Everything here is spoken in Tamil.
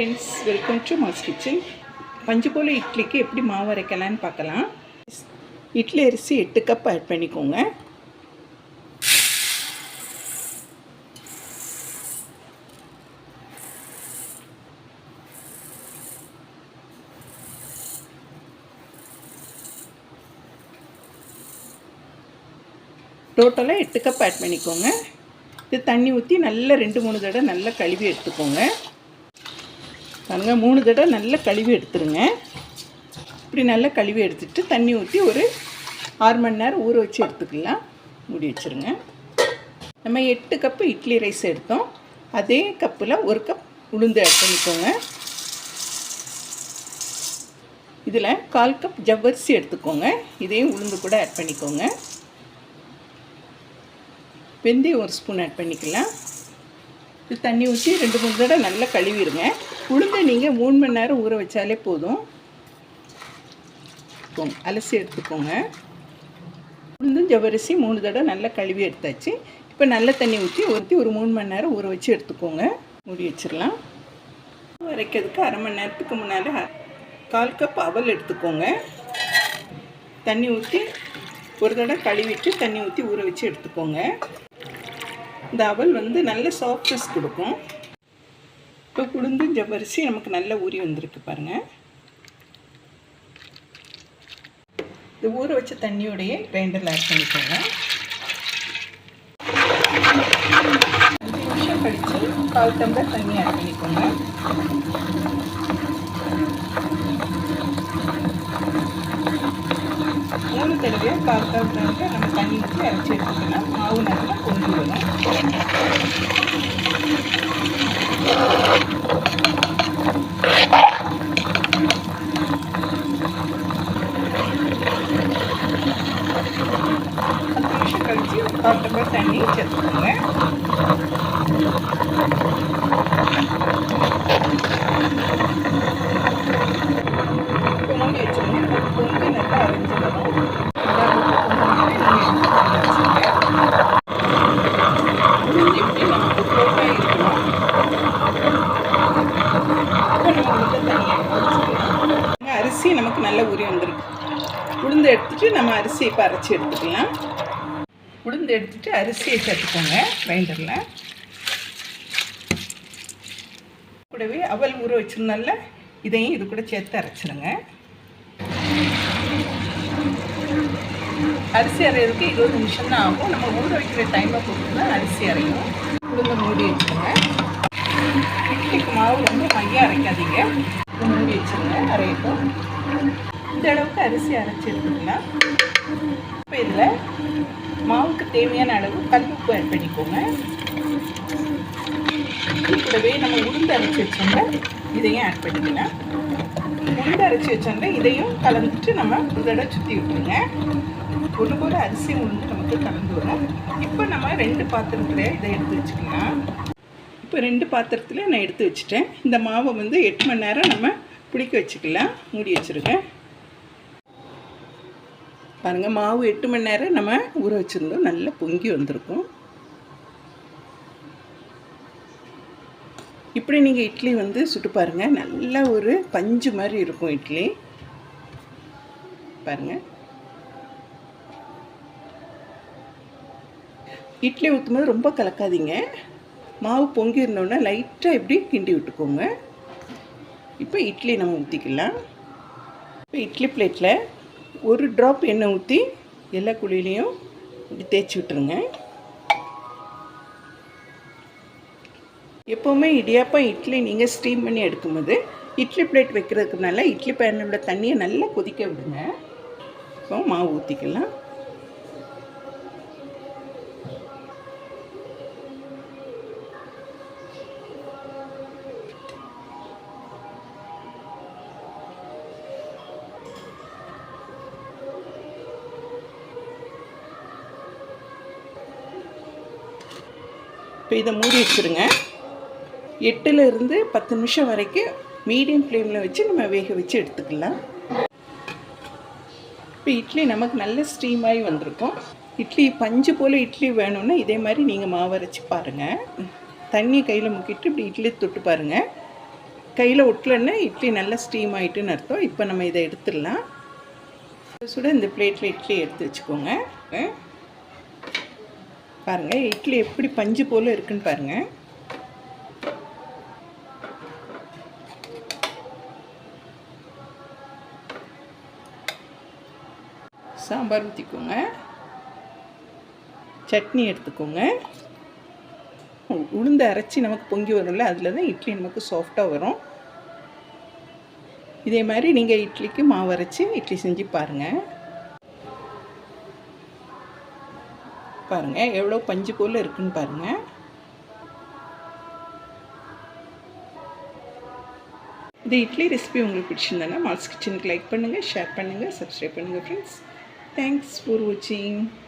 Friends welcome to mass kitchen பஞ்சு போல் இட்லிக்கு எப்படி மாவு அரைக்கலான்னு பார்க்கலாம். இட்லி அரிசி எட்டு கப் ஆட் பண்ணிக்கோங்க. டோட்டலாக எட்டு கப் ஆட் பண்ணிக்கோங்க. இது தண்ணி ஊற்றி நல்லா ரெண்டு மூணு தடவை நல்லா கழுவி எடுத்துக்கோங்க. பாருங்கள் மூணு தடவை நல்லா கழுவி எடுத்துருங்க. இப்படி நல்லா கழுவி எடுத்துட்டு தண்ணி ஊற்றி ஒரு ஆறு மணி நேரம் ஊற வச்சு எடுத்துக்கலாம். மூடி வச்சுருங்க. நம்ம எட்டு கப்பு இட்லி ரைஸ் எடுத்தோம். அதே கப்பில் ஒரு கப் உளுந்து ஆட் பண்ணிக்கோங்க. இதில் கால் கப் ஜவ்வரிசி எடுத்துக்கோங்க. இதையும் உளுந்து கூட ஆட் பண்ணிக்கோங்க. வெந்தயம் ஒரு ஸ்பூன் ஆட் பண்ணிக்கலாம். இது தண்ணி ஊற்றி ரெண்டு மூணு தடவை நல்லா கழுவிடுங்க. உளுந்தை நீங்கள் மூணு மணி நேரம் ஊற வச்சாலே போதும். அலசி எடுத்துக்கோங்க. உளுந்தும் ஜவ்வரிசி மூணு தடவை நல்லா கழுவி எடுத்தாச்சு. இப்போ நல்ல தண்ணி ஊற்றி ஊற்றி ஒரு மூணு மணி நேரம் ஊற வச்சு எடுத்துக்கோங்க. மூடி வச்சிடலாம். வரைக்கிறதுக்கு அரை மணி நேரத்துக்கு முன்னால் கால் கப் அவல் எடுத்துக்கோங்க. தண்ணி ஊற்றி ஒரு தடவை கழுவிட்டு தண்ணி ஊற்றி ஊற வச்சு எடுத்துக்கோங்க. இந்த அவல் வந்து நல்ல சாஃப்ட்னஸ் கொடுக்கும். இப்போ உளுந்து ஜவ்வரிசி நமக்கு நல்ல ஊறி வந்திருக்கு பாருங்கள் இந்த ஊற வச்ச தண்ணியோடைய கிரைண்டரில் ஆட் பண்ணிக்கோங்க. அஞ்சு நிமிஷம் கழித்து கால் டம்ளர் தண்ணி ஆட் பண்ணிக்கோங்க. மூணு தடவையாக கால் கால் நம்ம தண்ணி ஊற்றி அரைச்சி வரும் பத்து நிமிஷம் கழிச்சு கால் டம்ளர் தண்ணி சேர்த்துக்கோங்க இப்போ மூடி வச்சுருங்க பொங்கி நல்லா அரைஞ்சி வரும் உளுந்து இப்படி நமக்கு போட்டால் இருக்கணும் இப்போ நம்ம உளுந்த தனியாக வச்சுக்கலாம் அரிசி நமக்கு நல்ல உரி வந்திருக்கு. உளுந்து எடுத்துட்டு நம்ம அரிசியை இப்போ அரைச்சி எடுத்துக்கலாம். உளுந்து எடுத்துட்டு அரிசியை சேர்த்துக்கோங்க கிரைண்டரில் கூடவே அவல் ஊற வச்சுருந்தால இதையும் இது கூட சேர்த்து அரைச்சிருங்க. அரிசி அரைகிறதுக்கு இருபது நிமிஷம் தான் ஆகும். நம்ம ஊற வைக்கிற டைமை பொறுத்து தான் அரிசி அரையும் உளுந்து மூடி வச்சுருங்க. மாவு வந்து மையம் அரைக்காதீங்க. இது மூடி வச்சுருங்க அரையட்டும். இந்த அளவுக்கு அரிசி அரைச்சி எடுத்துக்கலாம். இப்போ இதில் மாவுக்கு தேவையான அளவு கல்லுப்பு ஆட் பண்ணிக்கோங்க. கூடவே நம்ம உளுந்து அரைச்சி வச்சோம்னா இதையும் ஆட் பண்ணிக்கலாம். உளுந்து அரைச்சி வச்சோம்னா இதையும் கலந்துட்டு நம்ம ஒரு தடவை சுற்றி விட்டுருங்க. ஒன்று போல அரிசி உளுந்து நமக்கு கலந்து வரும். இப்போ நம்ம ரெண்டு பாத்திரத்தில் இதை எடுத்து வச்சுக்கலாம். இப்போ ரெண்டு பாத்திரத்தில் நான் எடுத்து வச்சுட்டேன். இந்த மாவை வந்து எட்டு மணி நேரம் நம்ம பிடிக்க வச்சுக்கலாம். மூடி வச்சுருக்கேன் பாருங்கள் மாவு எட்டு மணி நேரம் நம்ம ஊற வச்சுருந்தோம். நல்லா பொங்கி வந்திருக்கும். இப்படி நீங்கள் இட்லி வந்து சுட்டு பாருங்கள் நல்ல ஒரு பஞ்சு மாதிரி இருக்கும் இட்லி. பாருங்கள் இட்லி ஊற்றும்போது ரொம்ப கலக்காதீங்க. மாவு பொங்கி லைட்டாக இப்படி கிண்டி விட்டுக்கோங்க. இப்போ இட்லி நம்ம ஊற்றிக்கலாம் இப்போ இட்லி பிளேட்டில் ஒரு ட்ராப் எண்ணெய் ஊற்றி எல்லா குழியிலையும் இப்படி தேய்ச்சி விட்டுருங்க. எப்போவுமே இடியாப்பம் இட்லி நீங்கள் ஸ்டீம் பண்ணி எடுக்கும்போது இட்லி பிளேட் வைக்கிறதுக்குனால இட்லி இட்லி உள்ள தண்ணியை நல்லா கொதிக்க விடுங்க. இப்போ மாவு ஊற்றிக்கலாம் இப்போ இதை மூடி வச்சுருங்க. எட்டுலேருந்து பத்து நிமிஷம் வரைக்கும் மீடியம் ஃப்ளேமில் வச்சு நம்ம வேக வச்சு எடுத்துக்கலாம். இப்போ இட்லி நமக்கு நல்ல ஸ்டீமாகி வந்திருக்கும். இட்லி பஞ்சு போல் இட்லி வேணும்னா இதே மாதிரி நீங்கள் மாவு அரைச்சி பாருங்கள் தண்ணி கையில் முக்கிட்டு இப்படி இட்லி தொட்டு பாருங்கள் கையில் ஒட்டலன்னா இட்லி நல்லா ஸ்டீம் ஆகிட்டுன்னு அர்த்தம். இப்போ நம்ம இதை எடுத்துடலாம். சுட இந்த பிளேட்டில் இட்லி எடுத்து வச்சுக்கோங்க. பாருங்கள் இட்லி எப்படி பஞ்சு போல் இருக்குன்னு பாருங்கள் சாம்பார் ஊற்றிக்கோங்க சட்னி எடுத்துக்கோங்க. உளுந்து அரைச்சி நமக்கு பொங்கி வரும்ல அதில் தான் இட்லி நமக்கு சாஃப்டாக வரும். இதே மாதிரி நீங்கள் இட்லிக்கு மாவு அரைச்சி இட்லி செஞ்சு பாருங்கள் பாருங்கள் எவ்வளோ பஞ்சு போல் இருக்குன்னு பாருங்கள் இந்த இட்லி ரெசிபி உங்களுக்கு பிடிச்சிருந்தேன்னா மால்ஸ் கிச்சனுக்கு லைக் பண்ணுங்கள் ஷேர் பண்ணுங்கள் சப்ஸ்கிரைப் பண்ணுங்கள் ஃப்ரெண்ட்ஸ் தேங்க்ஸ் ஃபார் வாட்சிங்